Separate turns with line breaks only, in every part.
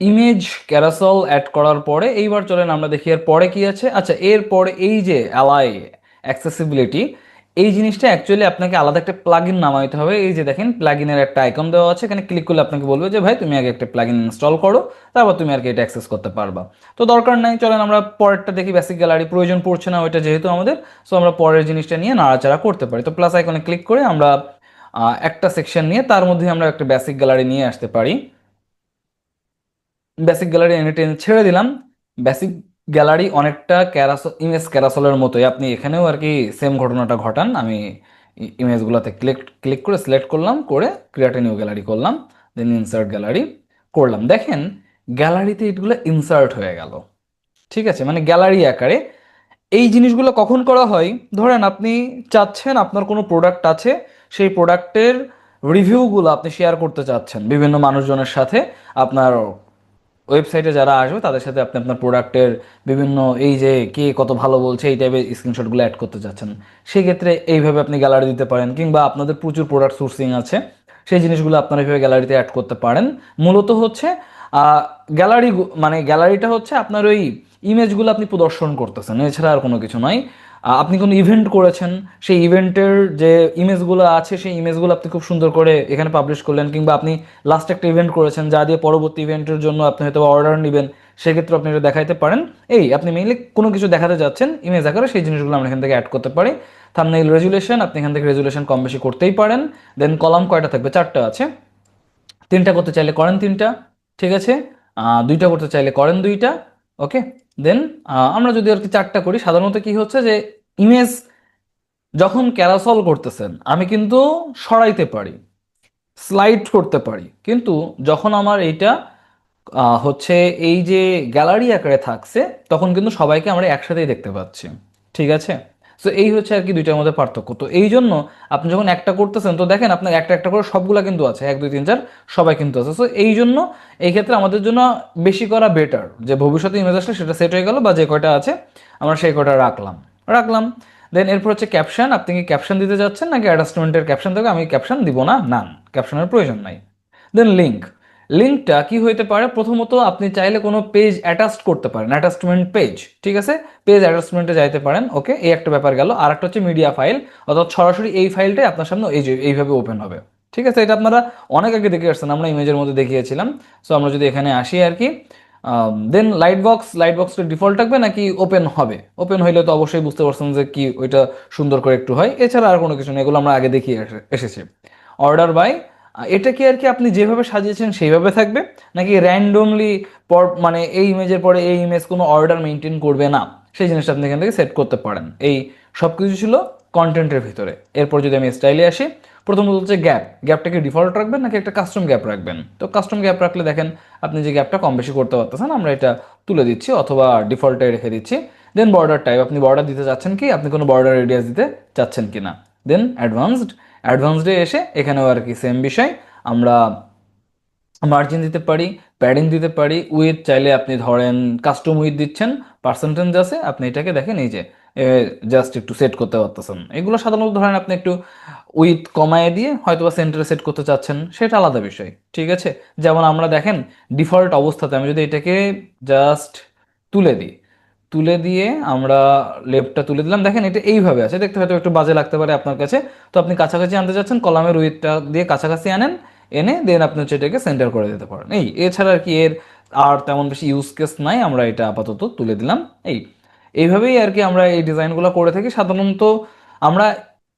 Image carousel add করার পরে এইবার চলেন আমরা দেখি এর পরে কি আছে। আচ্ছা এর পরে এই যে অ্যালাই অ্যাক্সেসিবিলিটি এই জিনিসটা অ্যাকচুয়ালি আপনাকে আলাদা একটা প্লাগইন নামাইতে হবে। এই যে দেখেন প্লাগইনের একটা আইকন দেওয়া আছে। এখানে ক্লিক করলে আপনাকে বলবে যে, ভাই, তুমি আগে একটা প্লাগইন ইনস্টল করো, তারপর তুমি আর কি এটা অ্যাক্সেস করতে পারবা। তো দরকার নাই, চলেন আমরা পরেরটা দেখি। বেসিক গ্যালারি প্রয়োজন পড়ছে না, ওইটা যেহেতু আমাদের। সো আমরা পরের জিনিসটা নিয়ে নাড়াচাড়া করতে পারি। তো প্লাস আইকনে ক্লিক করে আমরা একটা সেকশন নিয়ে তার মধ্যে আমরা একটা বেসিক গ্যালারি নিয়ে আসতে পারি। বেসিক গ্যালারি এনে টেনে ছেড়ে দিলাম। বেসিক গ্যালারি অনেকটা ক্যারাসল ইমেজ ক্যারাসলের মতোই। আপনি এখানেও আর কি সেম ঘটনাটা ঘটান। আমি ইমেজগুলোতে ক্লিক ক্লিক করে সিলেক্ট করলাম, করে ক্রিয়েট নিউ গ্যালারি করলাম দেন ইনসার্ট গ্যালারি করলাম। দেখেন গ্যালারিতে এগুলো ইনসার্ট হয়ে গেল। ঠিক আছে? মানে গ্যালারি আকারে। এই জিনিসগুলো কখন করা হয়? ধরেন আপনি চাচ্ছেন আপনার কোনো প্রোডাক্ট আছে, সেই প্রোডাক্টের রিভিউগুলো আপনি শেয়ার করতে চাচ্ছেন বিভিন্ন মানুষজনের সাথে। আপনার ওয়েবসাইটে যারা আসবে, তাদের সাথে আপনি আপনার প্রোডাক্টের বিভিন্ন এই যে কে কত ভালো বলছে, এই টাইপের স্ক্রিনশটগুলো অ্যাড করতে চাচ্ছেন সেই ক্ষেত্রে এইভাবে আপনি গ্যালারি দিতে পারেন, কিংবা আপনাদের প্রচুর প্রোডাক্ট সোর্সিং আছে, সেই জিনিসগুলো আপনারা এইভাবে গ্যালারিতে অ্যাড করতে পারেন। মূলত হচ্ছে গ্যালারি মানে গ্যালারিটা হচ্ছে আপনার ওই ইমেজগুলো আপনি প্রদর্শন করতেছেন, এছাড়া আর কোনো কিছু নয় আপনি কোনো ইভেন্ট করেছেন, সেই ইভেন্টের যে ইমেজগুলো আছে, সেই ইমেজগুলো আপনি খুব সুন্দর করে এখানে পাবলিশ করলেন, কিংবা আপনি লাস্ট একটা ইভেন্ট করেছেন, যা দিয়ে পরবর্তী ইভেন্টের জন্য আপনি হয়তো অর্ডার নেবেন, সেক্ষেত্রে আপনি এটা দেখাইতে পারেন। এই, আপনি মেইনলি কোনো কিছু দেখাতে যাচ্ছেন ইমেজ আকারে সেই জিনিসগুলো আমরা এখান থেকে অ্যাড করতে পারি। থামনেইল রেজুলেশন আপনি এখান থেকে রেজুলেশন কম বেশি করতেই পারেন। দেন কলাম কয়টা থাকবে? চারটা আছে। তিনটা করতে চাইলে করেন তিনটা, ঠিক আছে? দুইটা করতে চাইলে করেন দুইটা ওকে দেন আমরা যদি আর কি চারটা করি, সাধারণত কি হচ্ছে যে ইমেজ যখন ক্যারাসল করতেছেন, আমি কিন্তু সরাইতে পারি স্লাইড করতে পারি। কিন্তু যখন আমার এইটা হচ্ছে এই যে গ্যালারি আকারে থাকছে, তখন কিন্তু সবাইকে আমরা একসাথেই দেখতে পাচ্ছি। ঠিক আছে? তো এই হচ্ছে আর কি দুইটার মধ্যে পার্থক্য। তো এই জন্য আপনি যখন একটা করতেছেন, তো দেখেন আপনার একটা একটা করে সবগুলা কিন্তু আছে, এক, দুই, তিন, চার, সবাই কিন্তু আছে। তো এই জন্য এই ক্ষেত্রে আমাদের জন্য বেশি করা বেটার যে ভবিষ্যতে ইমেজ আসলে সেটা সেট হয়ে গেল বা যে কয়টা আছে, আমরা সেই কয়টা রাখলাম। রাখলাম। দেন এরপর হচ্ছে ক্যাপশন আপনি কি ক্যাপশন দিতে যাচ্ছেন নাকি অ্যাটাচমেন্টের ক্যাপশন থাকবে? আমি ক্যাপশন দিব না নান ক্যাপশনের প্রয়োজন নাই। দেন লিঙ্ক লিঙ্কটা কি হইতে পারে? প্রথমত আপনি চাইলে কোনো পেজ অ্যাটাচ করতে পারেন অ্যাটাচমেন্ট পেজ ঠিক আছে? পেজ অ্যাটাচমেন্টে যাইতে পারেন ওকে এই একটা ব্যাপার গেল। আর একটা হচ্ছে মিডিয়া ফাইল অর্থাৎ সরাসরি এই ফাইলটাই আপনার সামনে এই যে, এইভাবে ওপেন হবে, ঠিক আছে? এটা আপনারা অনেক আগে দেখে আসছেন, আমরা ইমেজের মধ্যে দেখিয়েছিলাম। সো আমরা যদি এখানে আসি আর কি দেন লাইট বক্স লাইট বক্সটা ডিফল্ট থাকবে নাকি ওপেন হবে? ওপেন হইলে তো অবশ্যই বুঝতে পারছেন যে কি ওইটা সুন্দর করে একটু হয়। এছাড়া আর কোনো কিছু নেই, এগুলো আমরা আগে দেখিয়ে এসে- এসেছি। অর্ডার বাই এটা কি আর কি আপনি যেভাবে সাজিয়েছেন সেইভাবে থাকবে? নাকি র্যান্ডমলি পর মানে এই ইমেজের পরে এই ইমেজ কোনো অর্ডার মেনটেন করবে না? সেই জিনিসটা আপনি এখান থেকে সেট করতে পারেন। এই সব কিছু ছিল কন্টেন্টের ভিতরে। এরপর যদি আমি স্টাইলে আসি, প্রথমত হচ্ছে গ্যাপ গ্যাপটাকে ডিফল্ট রাখবেন নাকি একটা কাস্টম গ্যাপ রাখবেন? তো কাস্টম গ্যাপ রাখলে দেখেন আপনি যে গ্যাপটা কম বেশি করতে পারতেছেন, আমরা এটা তুলে দিচ্ছি অথবা ডিফল্টে রেখে দিচ্ছি। দেন বর্ডার টাইপ আপনি বর্ডার দিতে চাচ্ছেন কি? আপনি কোনো বর্ডার রেডিয়াস দিতে চাচ্ছেন কি না দেন অ্যাডভান্সড অ্যাডভান্সডে এসে এখানেও আর কি সেম বিষয়। আমরা মার্জিন দিতে পারি প্যাডিং দিতে পারি উইথ চাইলে আপনি ধরেন কাস্টম উইথ দিচ্ছেন পার্সেন্টেজ আছে, আপনি এটাকে দেখেন এই যে জাস্ট একটু সেট করতে পারতেছেন। এগুলো সাধারণত ধরেন আপনি একটু উইথ কমায় দিয়ে হয়তো বা সেন্টারে সেট করতে চাচ্ছেন, সেটা আলাদা বিষয়, ঠিক আছে? যেমন আমরা দেখেন ডিফল্ট অবস্থাতে আমি যদি এটাকে জাস্ট তুলে দিই তুলে দিয়ে আমরা লেফটটা তুলে দিলাম। দেখেন, এটা এইভাবে আছে। দেখতে হয়তো একটু বাজে লাগতে পারে আপনার কাছে। তো আপনি কাছাকাছি আনতে চাচ্ছেন কলামের উইথটা দিয়ে কাছাকাছি আনেন, এনে দেন আপনি হচ্ছে এটাকে সেন্টার করে দিতে পারেন। এই, এছাড়া আর কি এর আর তেমন বেশি ইউজ কেস নাই। আমরা এটা আপাতত তুলে দিলাম। এই, এইভাবেই আর কি আমরা এই ডিজাইনগুলো করে থাকি। সাধারণত আমরা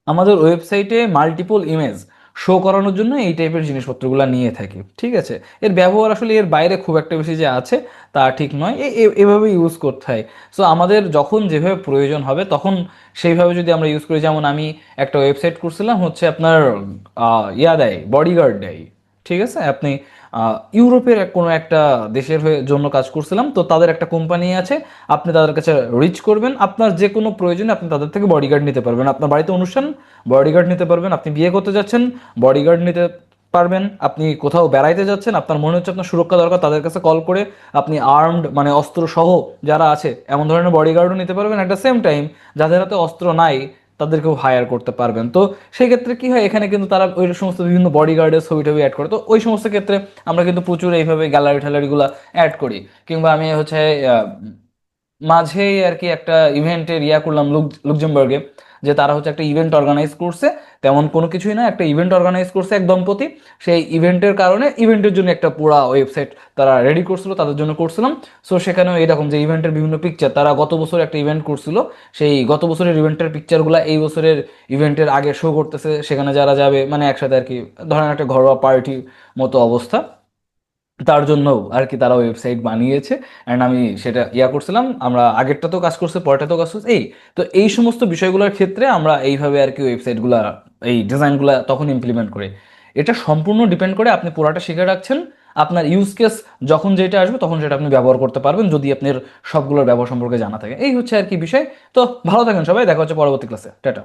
আমাদের ওয়েবসাইটে মাল্টিপল ইমেজ শো করানোর জন্য এই টাইপের জিনিসপত্রগুলো নিয়ে থাকি, ঠিক আছে? এর ব্যবহার আসলে এর বাইরে খুব একটা বেশি যে আছে, তা ঠিক নয়। এভাবে ইউজ করতে হয়। সো আমাদের যখন যেভাবে প্রয়োজন হবে, তখন সেইভাবে যদি আমরা ইউজ করি, যেমন আমি একটা ওয়েবসাইট করছিলাম হচ্ছে আপনার ইয়া দেয় বডিগার্ড দেয়, ঠিক আছে? আপনি ইউরোপের কোনো একটা দেশের হয়ে জন্য কাজ করছিলাম, তো তাদের একটা কোম্পানি আছে, আপনি তাদের কাছে রিচ করবেন, আপনার যে কোনো প্রয়োজনে আপনি তাদের থেকে বডিগার্ড নিতে পারবেন। আপনার বাড়িতে অনুষ্ঠান বডিগার্ড নিতে পারবেন, আপনি বিয়ে করতে যাচ্ছেন বডিগার্ড নিতে পারবেন, আপনি কোথাও বেড়াইতে যাচ্ছেন, আপনার মনে হচ্ছে আপনার সুরক্ষা দরকার, তাদের কাছে কল করে আপনি আর্মড মানে অস্ত্র সহ যারা আছে, এমন ধরনের বডিগার্ডও নিতে পারবেন। অ্যাট দ্য সেম টাইম যাদের হাতে অস্ত্র নাই তাদেরকেও হায়ার করতে পারবেন। তো সেই ক্ষেত্রে কি হয়, এখানে কিন্তু তারা ওই সমস্ত বিভিন্ন বডিগার্ডের ছবি টবি অ্যাড করে। তো ওই সমস্ত ক্ষেত্রে আমরা কিন্তু প্রচুর এইভাবে গ্যালারি ট্যালারিগুলো অ্যাড করি। কিংবা আমি হচ্ছে মাঝেই আর কি একটা ইভেন্টের ইয়া করলাম লুক- লুকজমবার্গে যে তারা হচ্ছে একটা ইভেন্ট অর্গানাইজ করছে। তেমন কোনো কিছুই না, একটা ইভেন্ট অর্গানাইজ করছে এক দম্পতি। সেই ইভেন্টের কারণে ইভেন্টের জন্য একটা পুরা ওয়েবসাইট তারা রেডি করছিল, তাদের জন্য করছিলাম। সো সেখানেও এরকম যে ইভেন্টের বিভিন্ন পিকচার তারা গত বছর একটা ইভেন্ট করছিল। সেই গত বছরের ইভেন্টের পিকচারগুলো এই বছরের ইভেন্টের আগে শো করতেছে। সেখানে যারা যাবে মানে একসাথে আর কি, ধরেন একটা ঘরোয়া পার্টি মতো অবস্থা। তার জন্য আর কি তারা ওয়েবসাইট বানিয়েছে। অ্যান্ড আমি সেটা ইয়া করছিলাম, আমরা আগেরটাতেও কাজ করছি, পরেরটাতেও কাজ করছে। এই, তো এই সমস্ত বিষয়গুলোর ক্ষেত্রে আমরা এইভাবে আর কি ওয়েবসাইটগুলো এই ডিজাইনগুলো তখন ইমপ্লিমেন্ট করি। এটা সম্পূর্ণ ডিপেন্ড করে আপনি পুরাটা শিখে রাখছেন। আপনার ইউজ কেস যখন যেটা আসবে, তখন সেটা আপনি ব্যবহার করতে পারবেন, যদি আপনার সবগুলোর ব্যবহার সম্পর্কে জানা থাকে। এই হচ্ছে আর কি বিষয়। তো ভালো থাকেন সবাই, দেখা হচ্ছে পরবর্তী ক্লাসে টাটা।